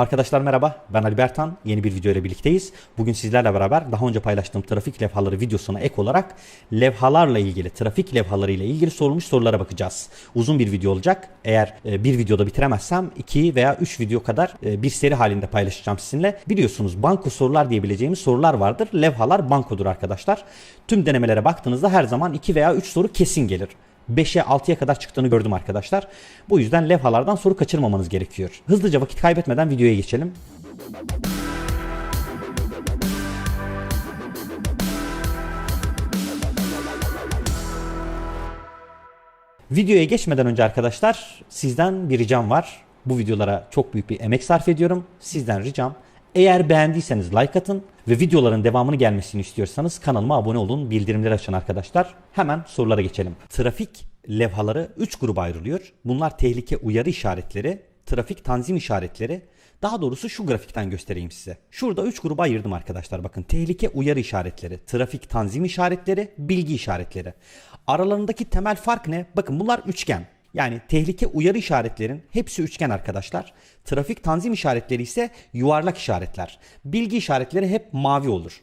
Arkadaşlar merhaba, ben Ali Bertan. Yeni bir video ile birlikteyiz. Bugün sizlerle beraber daha önce paylaştığım trafik levhaları videosuna ek olarak levhalarla ilgili, trafik levhaları ile ilgili sorulmuş sorulara bakacağız. Uzun bir video olacak. Eğer e, bir videoda bitiremezsem 2 veya 3 video kadar e, bir seri halinde paylaşacağım sizinle. Biliyorsunuz banko sorular diyebileceğimiz sorular vardır. Levhalar bankodur arkadaşlar. Tüm denemelere baktığınızda her zaman 2 veya 3 soru kesin gelir. 5'e 6'ya kadar çıktığını gördüm arkadaşlar. Bu yüzden levhalardan soru kaçırmamanız gerekiyor. Hızlıca vakit kaybetmeden videoya geçelim. Videoya geçmeden önce arkadaşlar sizden bir ricam var. Bu videolara çok büyük bir emek sarf ediyorum. Sizden ricam eğer beğendiyseniz like atın ve videoların devamını gelmesini istiyorsanız kanalıma abone olun, bildirimleri açın arkadaşlar. Hemen sorulara geçelim. Trafik levhaları 3 gruba ayrılıyor. Bunlar tehlike uyarı işaretleri, trafik tanzim işaretleri. Daha doğrusu şu grafikten göstereyim size. Şurada 3 gruba ayırdım arkadaşlar. Bakın tehlike uyarı işaretleri, trafik tanzim işaretleri, bilgi işaretleri. Aralarındaki temel fark ne? Bakın bunlar üçgen. Yani tehlike uyarı işaretlerin hepsi üçgen arkadaşlar. Trafik tanzim işaretleri ise yuvarlak işaretler. Bilgi işaretleri hep mavi olur.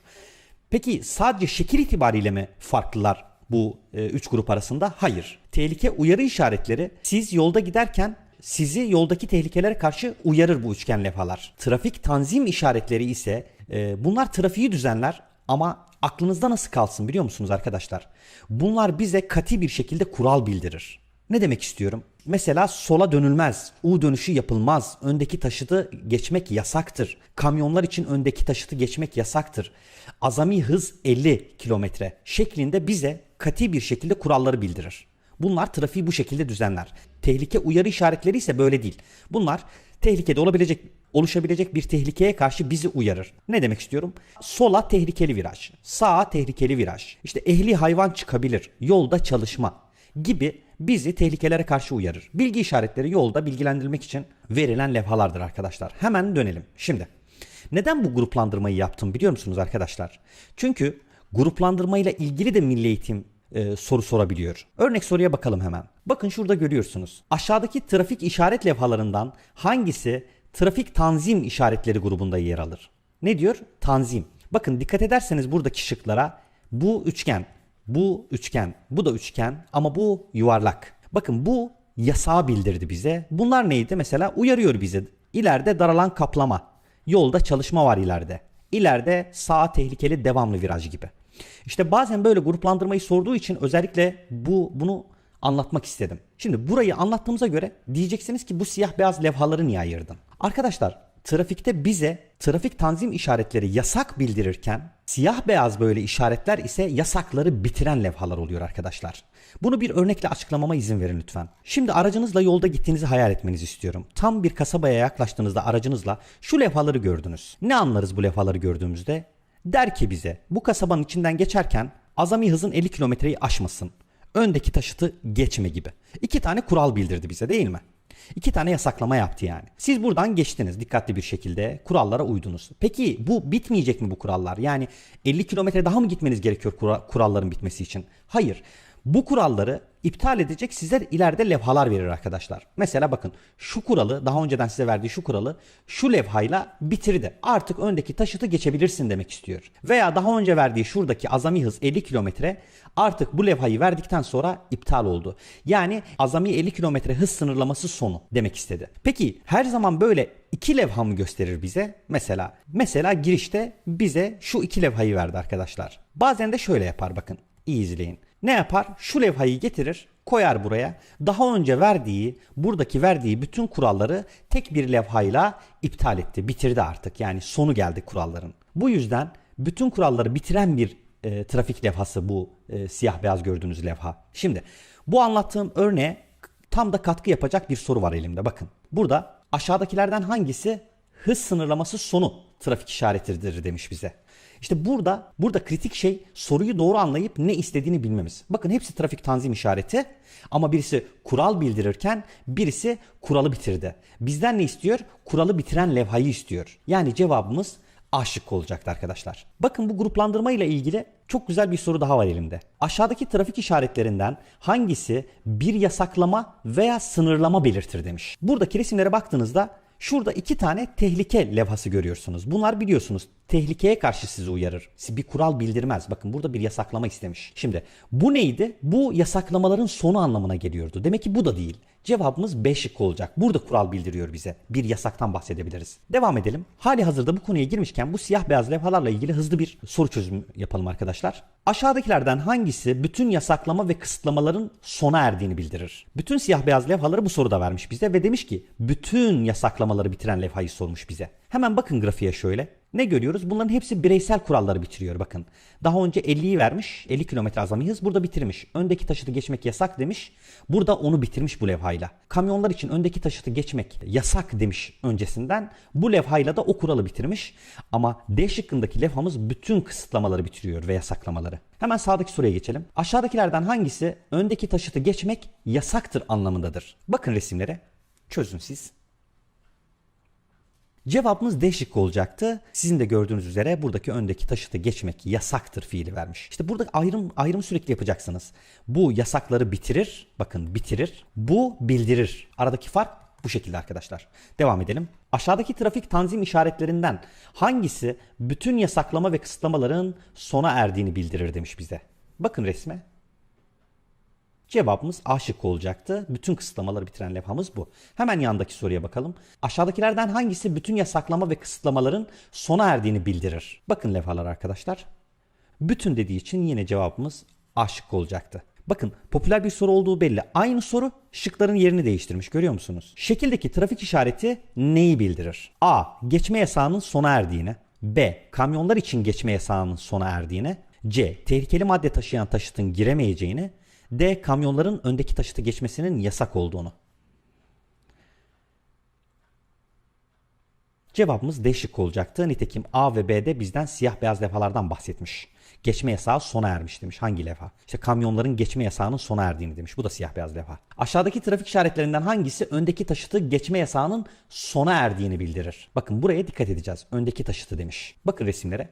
Peki sadece şekil itibariyle mi farklılar bu e, üç grup arasında? Hayır. Tehlike uyarı işaretleri siz yolda giderken sizi yoldaki tehlikelere karşı uyarır bu üçgen levhalar. Trafik tanzim işaretleri ise e, bunlar trafiği düzenler ama aklınızda nasıl kalsın biliyor musunuz arkadaşlar? Bunlar bize kati bir şekilde kural bildirir. Ne demek istiyorum? Mesela sola dönülmez, U dönüşü yapılmaz, öndeki taşıtı geçmek yasaktır. Kamyonlar için öndeki taşıtı geçmek yasaktır. Azami hız 50 kilometre şeklinde bize kati bir şekilde kuralları bildirir. Bunlar trafiği bu şekilde düzenler. Tehlike uyarı işaretleri ise böyle değil. Bunlar tehlikede olabilecek oluşabilecek bir tehlikeye karşı bizi uyarır. Ne demek istiyorum? Sola tehlikeli viraj, sağa tehlikeli viraj. İşte ehli hayvan çıkabilir, yolda çalışma gibi bizi tehlikelere karşı uyarır. Bilgi işaretleri yolda bilgilendirilmek için verilen levhalardır arkadaşlar. Hemen dönelim. Şimdi neden bu gruplandırmayı yaptım biliyor musunuz arkadaşlar? Çünkü gruplandırmayla ilgili de Milli Eğitim e, soru sorabiliyor. Örnek soruya bakalım hemen. Bakın şurada görüyorsunuz. Aşağıdaki trafik işaret levhalarından hangisi trafik tanzim işaretleri grubunda yer alır? Ne diyor? Tanzim. Bakın dikkat ederseniz buradaki şıklara bu üçgen, bu üçgen, bu da üçgen ama bu yuvarlak. Bakın bu yasağı bildirdi bize. Bunlar neydi? Mesela uyarıyor bize. İleride daralan kaplama. Yolda çalışma var ileride. İleride sağa tehlikeli devamlı viraj gibi. İşte bazen böyle gruplandırmayı sorduğu için özellikle bu bunu anlatmak istedim. Şimdi burayı anlattığımıza göre diyeceksiniz ki bu siyah beyaz levhaları niye ayırdın? Arkadaşlar trafikte bize trafik tanzim işaretleri yasak bildirirken siyah beyaz böyle işaretler ise yasakları bitiren levhalar oluyor arkadaşlar. Bunu bir örnekle açıklamama izin verin lütfen. Şimdi aracınızla yolda gittiğinizi hayal etmenizi istiyorum. Tam bir kasabaya yaklaştığınızda aracınızla şu levhaları gördünüz. Ne anlarız bu levhaları gördüğümüzde? Der ki bize bu kasabanın içinden geçerken azami hızın 50 kilometreyi aşmasın. Öndeki taşıtı geçme gibi. İki tane kural bildirdi bize değil mi? İki tane yasaklama yaptı yani. Siz buradan geçtiniz dikkatli bir şekilde kurallara uydunuz. Peki bu bitmeyecek mi bu kurallar? Yani 50 kilometre daha mı gitmeniz gerekiyor kura- kuralların bitmesi için? Hayır. Bu kuralları iptal edecek sizler ileride levhalar verir arkadaşlar. Mesela bakın şu kuralı daha önceden size verdiği şu kuralı şu levhayla bitirdi. Artık öndeki taşıtı geçebilirsin demek istiyor. Veya daha önce verdiği şuradaki azami hız 50 kilometre artık bu levhayı verdikten sonra iptal oldu. Yani azami 50 kilometre hız sınırlaması sonu demek istedi. Peki her zaman böyle iki levha mı gösterir bize? Mesela mesela girişte bize şu iki levhayı verdi arkadaşlar. Bazen de şöyle yapar bakın. İyi izleyin. Ne yapar? Şu levhayı getirir, koyar buraya. Daha önce verdiği, buradaki verdiği bütün kuralları tek bir levhayla iptal etti. Bitirdi artık. Yani sonu geldi kuralların. Bu yüzden bütün kuralları bitiren bir e, trafik levhası bu e, siyah beyaz gördüğünüz levha. Şimdi bu anlattığım örneğe tam da katkı yapacak bir soru var elimde. Bakın burada aşağıdakilerden hangisi hız sınırlaması sonu trafik işaretidir demiş bize. İşte burada burada kritik şey soruyu doğru anlayıp ne istediğini bilmemiz. Bakın hepsi trafik tanzim işareti ama birisi kural bildirirken birisi kuralı bitirdi. Bizden ne istiyor? Kuralı bitiren levhayı istiyor. Yani cevabımız A şıkkı olacaktı arkadaşlar. Bakın bu gruplandırma ile ilgili çok güzel bir soru daha var elimde. Aşağıdaki trafik işaretlerinden hangisi bir yasaklama veya sınırlama belirtir demiş. Buradaki resimlere baktığınızda Şurada iki tane tehlike levhası görüyorsunuz. Bunlar biliyorsunuz tehlikeye karşı sizi uyarır. Bir kural bildirmez. Bakın burada bir yasaklama istemiş. Şimdi bu neydi? Bu yasaklamaların sonu anlamına geliyordu. Demek ki bu da değil. Cevabımız B şıkkı olacak. Burada kural bildiriyor bize. Bir yasaktan bahsedebiliriz. Devam edelim. Hali hazırda bu konuya girmişken bu siyah beyaz levhalarla ilgili hızlı bir soru çözümü yapalım arkadaşlar. Aşağıdakilerden hangisi bütün yasaklama ve kısıtlamaların sona erdiğini bildirir? Bütün siyah beyaz levhaları bu soruda vermiş bize ve demiş ki bütün yasaklamaları bitiren levhayı sormuş bize. Hemen bakın grafiğe şöyle. Ne görüyoruz? Bunların hepsi bireysel kuralları bitiriyor bakın. Daha önce 50'yi vermiş. 50 km azami hız burada bitirmiş. Öndeki taşıtı geçmek yasak demiş. Burada onu bitirmiş bu levhayla. Kamyonlar için öndeki taşıtı geçmek yasak demiş öncesinden. Bu levhayla da o kuralı bitirmiş. Ama D şıkkındaki levhamız bütün kısıtlamaları bitiriyor ve yasaklamaları. Hemen sağdaki soruya geçelim. Aşağıdakilerden hangisi öndeki taşıtı geçmek yasaktır anlamındadır? Bakın resimlere. Çözün siz. Cevabımız D şıkkı olacaktı. Sizin de gördüğünüz üzere buradaki öndeki taşıtı geçmek yasaktır fiili vermiş. İşte burada ayrım ayrım sürekli yapacaksınız. Bu yasakları bitirir. Bakın bitirir. Bu bildirir. Aradaki fark bu şekilde arkadaşlar. Devam edelim. Aşağıdaki trafik tanzim işaretlerinden hangisi bütün yasaklama ve kısıtlamaların sona erdiğini bildirir demiş bize. Bakın resme. Cevabımız A şıkkı olacaktı. Bütün kısıtlamaları bitiren levhamız bu. Hemen yandaki soruya bakalım. Aşağıdakilerden hangisi bütün yasaklama ve kısıtlamaların sona erdiğini bildirir? Bakın levhalar arkadaşlar. Bütün dediği için yine cevabımız A şıkkı olacaktı. Bakın popüler bir soru olduğu belli. Aynı soru şıkların yerini değiştirmiş görüyor musunuz? Şekildeki trafik işareti neyi bildirir? A. Geçme yasağının sona erdiğini. B. Kamyonlar için geçme yasağının sona erdiğini. C. Tehlikeli madde taşıyan taşıtın giremeyeceğini. D. Kamyonların öndeki taşıtı geçmesinin yasak olduğunu. Cevabımız D şıkkı olacaktı. Nitekim A ve B'de bizden siyah beyaz levhalardan bahsetmiş. Geçme yasağı sona ermiş demiş. Hangi levha? İşte kamyonların geçme yasağının sona erdiğini demiş. Bu da siyah beyaz levha. Aşağıdaki trafik işaretlerinden hangisi öndeki taşıtı geçme yasağının sona erdiğini bildirir? Bakın buraya dikkat edeceğiz. Öndeki taşıtı demiş. Bakın resimlere.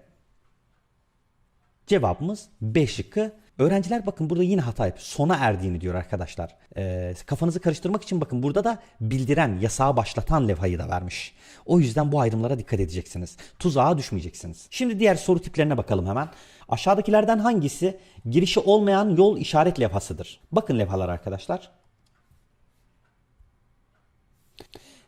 Cevabımız B şıkkı. Öğrenciler bakın burada yine hata yapıyor. Sona erdiğini diyor arkadaşlar. Ee, kafanızı karıştırmak için bakın burada da bildiren, yasağı başlatan levhayı da vermiş. O yüzden bu ayrımlara dikkat edeceksiniz. Tuzağa düşmeyeceksiniz. Şimdi diğer soru tiplerine bakalım hemen. Aşağıdakilerden hangisi girişi olmayan yol işaret levhasıdır? Bakın levhalar arkadaşlar.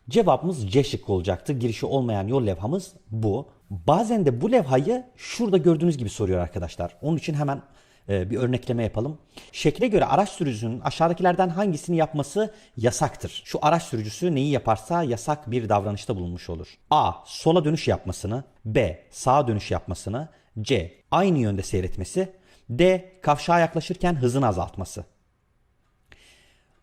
Cevabımız C şıkkı olacaktı. Girişi olmayan yol levhamız bu. Bazen de bu levhayı şurada gördüğünüz gibi soruyor arkadaşlar. Onun için hemen e, bir örnekleme yapalım. Şekle göre araç sürücüsünün aşağıdakilerden hangisini yapması yasaktır? Şu araç sürücüsü neyi yaparsa yasak bir davranışta bulunmuş olur. A. Sola dönüş yapmasını. B. Sağa dönüş yapmasını. C. Aynı yönde seyretmesi. D. Kavşağa yaklaşırken hızını azaltması.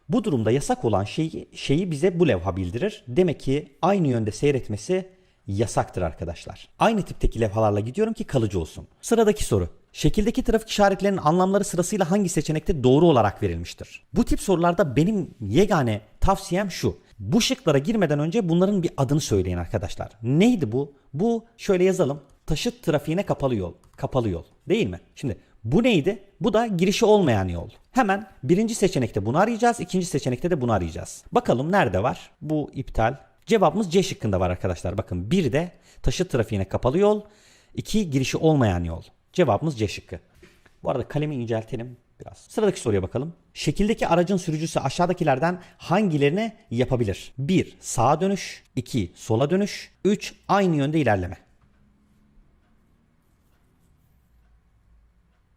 Bu durumda yasak olan şeyi, şeyi bize bu levha bildirir. Demek ki aynı yönde seyretmesi yasaktır arkadaşlar. Aynı tipteki levhalarla gidiyorum ki kalıcı olsun. Sıradaki soru. Şekildeki trafik işaretlerinin anlamları sırasıyla hangi seçenekte doğru olarak verilmiştir? Bu tip sorularda benim yegane tavsiyem şu. Bu şıklara girmeden önce bunların bir adını söyleyin arkadaşlar. Neydi bu? Bu şöyle yazalım. Taşıt trafiğine kapalı yol. Kapalı yol. Değil mi? Şimdi bu neydi? Bu da girişi olmayan yol. Hemen birinci seçenekte bunu arayacağız. ikinci seçenekte de bunu arayacağız. Bakalım nerede var? Bu iptal. Cevabımız C şıkkında var arkadaşlar. Bakın bir de taşıt trafiğine kapalı yol. iki girişi olmayan yol. Cevabımız C şıkkı. Bu arada kalemi inceltelim biraz. Sıradaki soruya bakalım. Şekildeki aracın sürücüsü aşağıdakilerden hangilerini yapabilir? 1. Sağa dönüş. 2. Sola dönüş. 3. Aynı yönde ilerleme.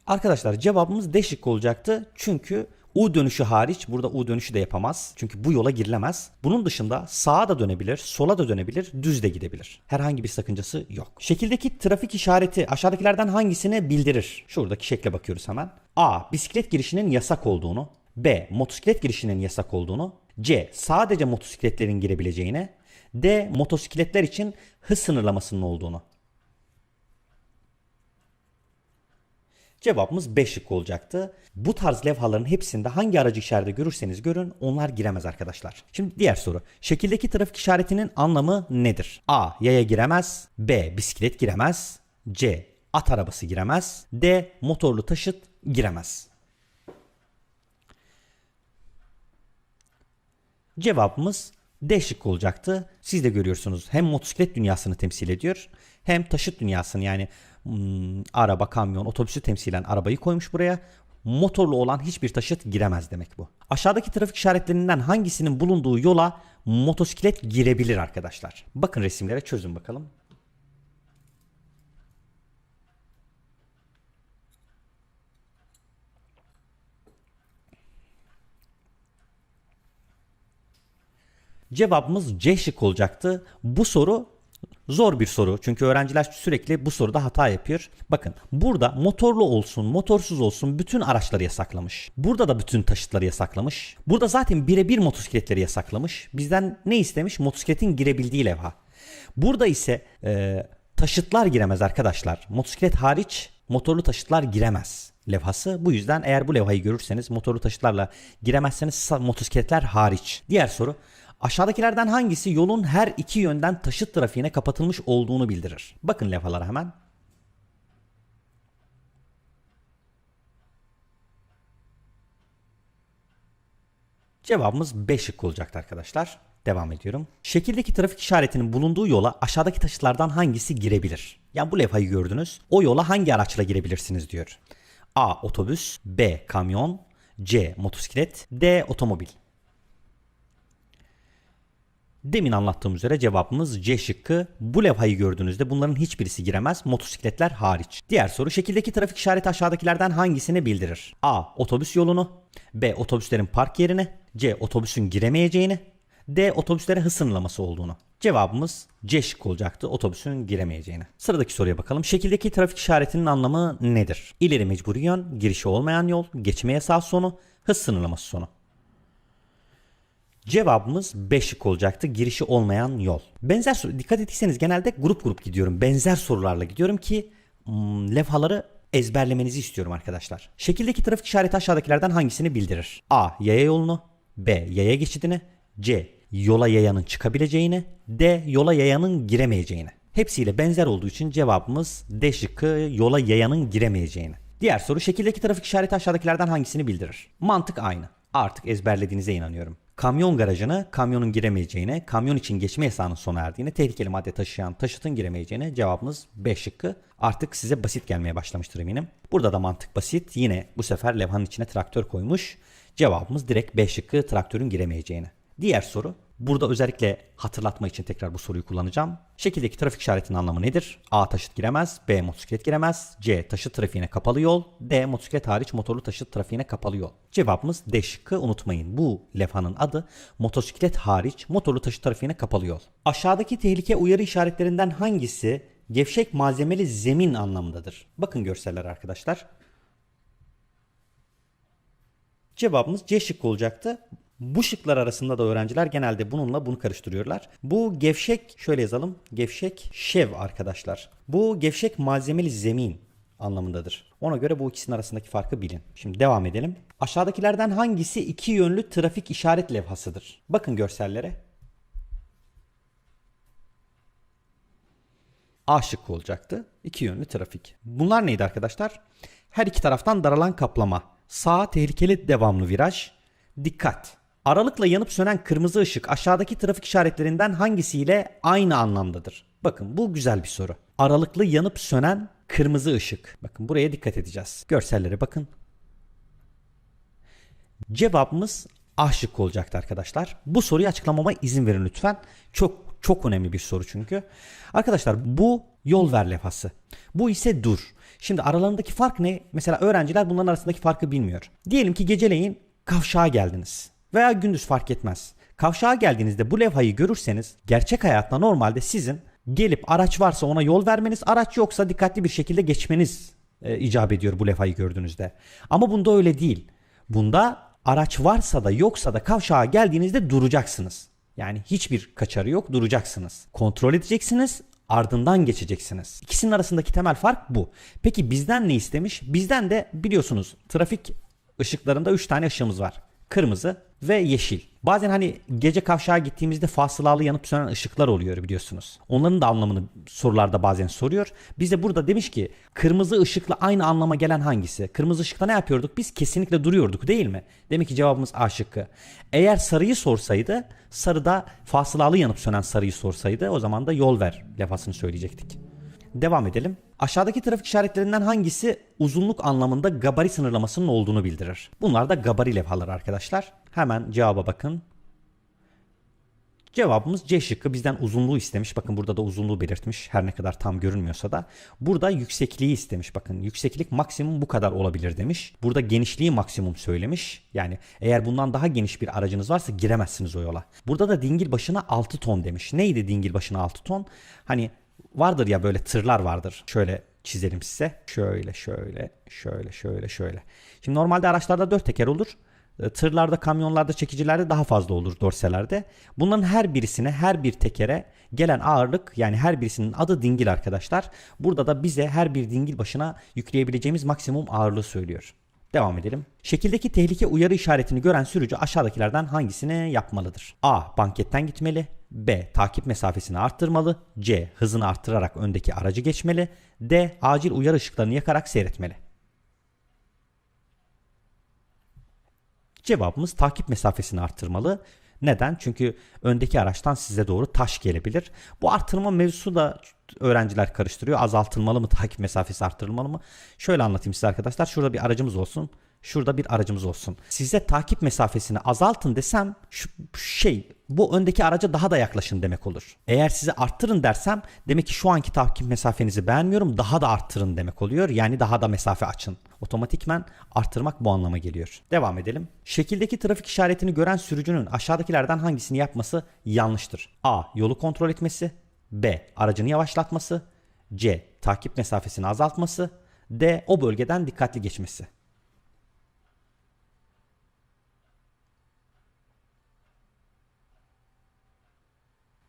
Arkadaşlar cevabımız D şıkkı olacaktı. Çünkü U dönüşü hariç burada U dönüşü de yapamaz. Çünkü bu yola girilemez. Bunun dışında sağa da dönebilir, sola da dönebilir, düz de gidebilir. Herhangi bir sakıncası yok. Şekildeki trafik işareti aşağıdakilerden hangisini bildirir? Şuradaki şekle bakıyoruz hemen. A. Bisiklet girişinin yasak olduğunu. B. Motosiklet girişinin yasak olduğunu. C. Sadece motosikletlerin girebileceğini. D. Motosikletler için hız sınırlamasının olduğunu. Cevabımız 5 şık olacaktı. Bu tarz levhaların hepsinde hangi aracı işareti görürseniz görün onlar giremez arkadaşlar. Şimdi diğer soru. Şekildeki trafik işaretinin anlamı nedir? A. Yaya giremez. B. Bisiklet giremez. C. At arabası giremez. D. Motorlu taşıt giremez. Cevabımız D şıkkı olacaktı. Siz de görüyorsunuz hem motosiklet dünyasını temsil ediyor hem taşıt dünyasını yani hmm, araba, kamyon, otobüsü temsilen arabayı koymuş buraya. Motorlu olan hiçbir taşıt giremez demek bu. Aşağıdaki trafik işaretlerinden hangisinin bulunduğu yola motosiklet girebilir arkadaşlar? Bakın resimlere çözün bakalım. Cevabımız C şık olacaktı. Bu soru zor bir soru. Çünkü öğrenciler sürekli bu soruda hata yapıyor. Bakın burada motorlu olsun, motorsuz olsun bütün araçları yasaklamış. Burada da bütün taşıtları yasaklamış. Burada zaten birebir motosikletleri yasaklamış. Bizden ne istemiş? Motosikletin girebildiği levha. Burada ise e, taşıtlar giremez arkadaşlar. Motosiklet hariç motorlu taşıtlar giremez levhası. Bu yüzden eğer bu levhayı görürseniz motorlu taşıtlarla giremezseniz motosikletler hariç. Diğer soru aşağıdakilerden hangisi yolun her iki yönden taşıt trafiğine kapatılmış olduğunu bildirir? Bakın levhalara hemen. Cevabımız B şıkkı olacaktı arkadaşlar. Devam ediyorum. Şekildeki trafik işaretinin bulunduğu yola aşağıdaki taşıtlardan hangisi girebilir? Yani bu levhayı gördünüz. O yola hangi araçla girebilirsiniz diyor. A. Otobüs B. Kamyon C. Motosiklet D. Otomobil Demin anlattığım üzere cevabımız C şıkkı. Bu levhayı gördüğünüzde bunların hiçbirisi giremez motosikletler hariç. Diğer soru şekildeki trafik işareti aşağıdakilerden hangisini bildirir? A. Otobüs yolunu B. Otobüslerin park yerini C. Otobüsün giremeyeceğini D. Otobüslere hız sınırlaması olduğunu. Cevabımız C şıkkı olacaktı otobüsün giremeyeceğini. Sıradaki soruya bakalım. Şekildeki trafik işaretinin anlamı nedir? İleri mecburi yön, girişi olmayan yol, geçme yasağı sonu, hız sınırlaması sonu. Cevabımız B şık olacaktı. Girişi olmayan yol. Benzer soru. Dikkat ettiyseniz genelde grup grup gidiyorum. Benzer sorularla gidiyorum ki hmm, levhaları ezberlemenizi istiyorum arkadaşlar. Şekildeki trafik işareti aşağıdakilerden hangisini bildirir? A. Yaya yolunu B. Yaya geçidini C. Yola yayanın çıkabileceğini D. Yola yayanın giremeyeceğini. Hepsiyle benzer olduğu için cevabımız D şıkkı yola yayanın giremeyeceğini. Diğer soru şekildeki trafik işareti aşağıdakilerden hangisini bildirir? Mantık aynı. Artık ezberlediğinize inanıyorum. Kamyon garajını kamyonun giremeyeceğine, kamyon için geçme yasağının sona erdiğine, tehlikeli madde taşıyan taşıtın giremeyeceğine cevabımız B şıkkı. Artık size basit gelmeye başlamıştır eminim. Burada da mantık basit. Yine bu sefer levhanın içine traktör koymuş. Cevabımız direkt B şıkkı traktörün giremeyeceğine. Diğer soru. Burada özellikle hatırlatma için tekrar bu soruyu kullanacağım. Şekildeki trafik işaretinin anlamı nedir? A. Taşıt giremez. B. Motosiklet giremez. C. Taşıt trafiğine kapalı yol. D. Motosiklet hariç motorlu taşıt trafiğine kapalı yol. Cevabımız D şıkkı unutmayın. Bu levhanın adı motosiklet hariç motorlu taşıt trafiğine kapalı yol. Aşağıdaki tehlike uyarı işaretlerinden hangisi gevşek malzemeli zemin anlamındadır? Bakın görseller arkadaşlar. Cevabımız C şıkkı olacaktı. Bu şıklar arasında da öğrenciler genelde bununla bunu karıştırıyorlar. Bu gevşek şöyle yazalım. Gevşek şev arkadaşlar. Bu gevşek malzemeli zemin anlamındadır. Ona göre bu ikisinin arasındaki farkı bilin. Şimdi devam edelim. Aşağıdakilerden hangisi iki yönlü trafik işaret levhasıdır? Bakın görsellere. A şıkkı olacaktı. İki yönlü trafik. Bunlar neydi arkadaşlar? Her iki taraftan daralan kaplama. Sağa tehlikeli devamlı viraj. Dikkat. Aralıkla yanıp sönen kırmızı ışık aşağıdaki trafik işaretlerinden hangisiyle aynı anlamdadır? Bakın bu güzel bir soru. Aralıklı yanıp sönen kırmızı ışık. Bakın buraya dikkat edeceğiz. Görsellere bakın. Cevabımız A şıkkı olacaktı arkadaşlar. Bu soruyu açıklamama izin verin lütfen. Çok çok önemli bir soru çünkü. Arkadaşlar bu yol ver levhası. Bu ise dur. Şimdi aralarındaki fark ne? Mesela öğrenciler bunların arasındaki farkı bilmiyor. Diyelim ki geceleyin kavşağa geldiniz. Veya gündüz fark etmez. Kavşağa geldiğinizde bu levhayı görürseniz gerçek hayatta normalde sizin gelip araç varsa ona yol vermeniz, araç yoksa dikkatli bir şekilde geçmeniz e, icap ediyor bu levhayı gördüğünüzde. Ama bunda öyle değil. Bunda araç varsa da yoksa da kavşağa geldiğinizde duracaksınız. Yani hiçbir kaçarı yok duracaksınız. Kontrol edeceksiniz ardından geçeceksiniz. İkisinin arasındaki temel fark bu. Peki bizden ne istemiş? Bizden de biliyorsunuz trafik ışıklarında 3 tane ışığımız var. Kırmızı, ve yeşil. Bazen hani gece kavşağa gittiğimizde fasılalı yanıp sönen ışıklar oluyor biliyorsunuz. Onların da anlamını sorularda bazen soruyor. Biz de burada demiş ki kırmızı ışıkla aynı anlama gelen hangisi? Kırmızı ışıkta ne yapıyorduk? Biz kesinlikle duruyorduk değil mi? Demek ki cevabımız A şıkkı. Eğer sarıyı sorsaydı sarıda fasılalı yanıp sönen sarıyı sorsaydı o zaman da yol ver lafasını söyleyecektik. Devam edelim. Aşağıdaki trafik işaretlerinden hangisi uzunluk anlamında gabari sınırlamasının olduğunu bildirir? Bunlar da gabari levhaları arkadaşlar. Hemen cevaba bakın. Cevabımız C şıkkı bizden uzunluğu istemiş. Bakın burada da uzunluğu belirtmiş. Her ne kadar tam görünmüyorsa da. Burada yüksekliği istemiş. Bakın yükseklik maksimum bu kadar olabilir demiş. Burada genişliği maksimum söylemiş. Yani eğer bundan daha geniş bir aracınız varsa giremezsiniz o yola. Burada da dingil başına 6 ton demiş. Neydi dingil başına 6 ton? Hani vardır ya böyle tırlar vardır. Şöyle çizelim size. Şöyle şöyle şöyle şöyle şöyle. Şimdi normalde araçlarda 4 teker olur. E, Tırlarda, kamyonlarda, çekicilerde daha fazla olur dorselerde. Bunların her birisine, her bir tekere gelen ağırlık yani her birisinin adı dingil arkadaşlar. Burada da bize her bir dingil başına yükleyebileceğimiz maksimum ağırlığı söylüyor. Devam edelim. Şekildeki tehlike uyarı işaretini gören sürücü aşağıdakilerden hangisini yapmalıdır? A. Banketten gitmeli. B. Takip mesafesini arttırmalı. C. Hızını arttırarak öndeki aracı geçmeli. D. Acil uyarı ışıklarını yakarak seyretmeli. Cevabımız takip mesafesini arttırmalı. Neden? Çünkü öndeki araçtan size doğru taş gelebilir. Bu artırma mevzusu da öğrenciler karıştırıyor. Azaltılmalı mı takip mesafesi arttırılmalı mı? Şöyle anlatayım size arkadaşlar. Şurada bir aracımız olsun. Şurada bir aracımız olsun. Size takip mesafesini azaltın desem şu şey bu öndeki araca daha da yaklaşın demek olur. Eğer size arttırın dersem demek ki şu anki takip mesafenizi beğenmiyorum daha da arttırın demek oluyor. Yani daha da mesafe açın. Otomatikmen arttırmak bu anlama geliyor. Devam edelim. Şekildeki trafik işaretini gören sürücünün aşağıdakilerden hangisini yapması yanlıştır? A. Yolu kontrol etmesi. B. Aracını yavaşlatması. C. Takip mesafesini azaltması. D. O bölgeden dikkatli geçmesi.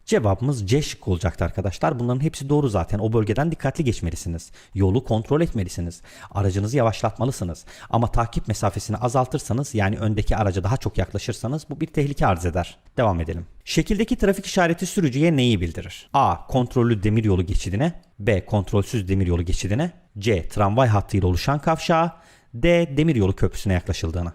Cevabımız C şıkkı olacaktı arkadaşlar. Bunların hepsi doğru zaten. O bölgeden dikkatli geçmelisiniz. Yolu kontrol etmelisiniz. Aracınızı yavaşlatmalısınız. Ama takip mesafesini azaltırsanız yani öndeki araca daha çok yaklaşırsanız bu bir tehlike arz eder. Devam edelim. Şekildeki trafik işareti sürücüye neyi bildirir? A. Kontrollü demiryolu geçidine. B. Kontrolsüz demiryolu geçidine. C. Tramvay hattıyla oluşan kavşağa. D. Demiryolu köprüsüne yaklaşıldığını.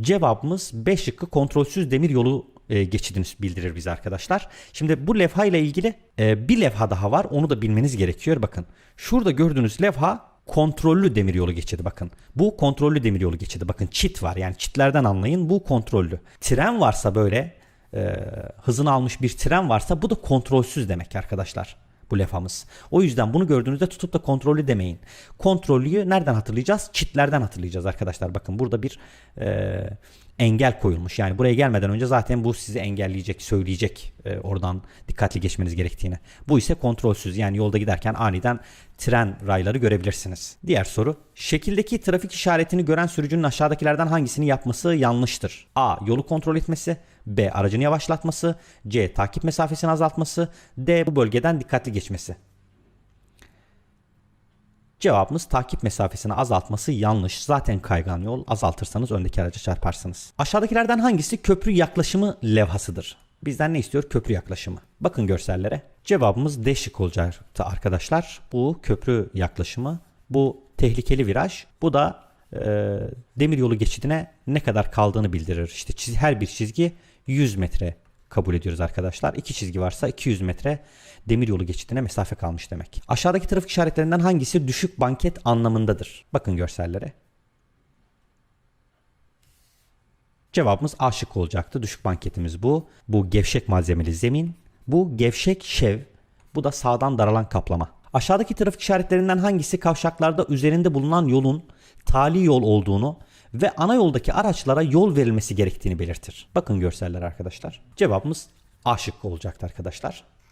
Cevabımız B şıkkı kontrolsüz demir yolu e, geçidini bildirir bize arkadaşlar. Şimdi bu levha ile ilgili e, bir levha daha var. Onu da bilmeniz gerekiyor. Bakın şurada gördüğünüz levha kontrollü demiryolu geçidi bakın. Bu kontrollü demiryolu geçidi. Bakın çit var. Yani çitlerden anlayın. Bu kontrollü. Tren varsa böyle e, hızını almış bir tren varsa bu da kontrolsüz demek arkadaşlar bu lefamız. O yüzden bunu gördüğünüzde tutup da kontrollü demeyin. Kontrollüyü nereden hatırlayacağız? Çitlerden hatırlayacağız arkadaşlar. Bakın burada bir e, engel koyulmuş. Yani buraya gelmeden önce zaten bu sizi engelleyecek, söyleyecek e, oradan dikkatli geçmeniz gerektiğini. Bu ise kontrolsüz. Yani yolda giderken aniden tren rayları görebilirsiniz. Diğer soru. Şekildeki trafik işaretini gören sürücünün aşağıdakilerden hangisini yapması yanlıştır? A. Yolu kontrol etmesi. B. Aracını yavaşlatması. C. Takip mesafesini azaltması. D. Bu bölgeden dikkatli geçmesi. Cevabımız takip mesafesini azaltması yanlış. Zaten kaygan yol. Azaltırsanız öndeki araca çarparsınız. Aşağıdakilerden hangisi köprü yaklaşımı levhasıdır? Bizden ne istiyor? Köprü yaklaşımı. Bakın görsellere. Cevabımız D şık olacaktı arkadaşlar. Bu köprü yaklaşımı. Bu tehlikeli viraj. Bu da e, demiryolu geçidine ne kadar kaldığını bildirir. İşte çiz, her bir çizgi 100 metre kabul ediyoruz arkadaşlar. İki çizgi varsa 200 metre demiryolu geçidine mesafe kalmış demek. Aşağıdaki trafik işaretlerinden hangisi düşük banket anlamındadır? Bakın görsellere. Cevabımız A şıkkı olacaktı. Düşük banketimiz bu. Bu gevşek malzemeli zemin. Bu gevşek şev. Bu da sağdan daralan kaplama. Aşağıdaki trafik işaretlerinden hangisi kavşaklarda üzerinde bulunan yolun tali yol olduğunu ve ana yoldaki araçlara yol verilmesi gerektiğini belirtir. Bakın görseller arkadaşlar. Cevabımız A şıkkı olacaktı arkadaşlar.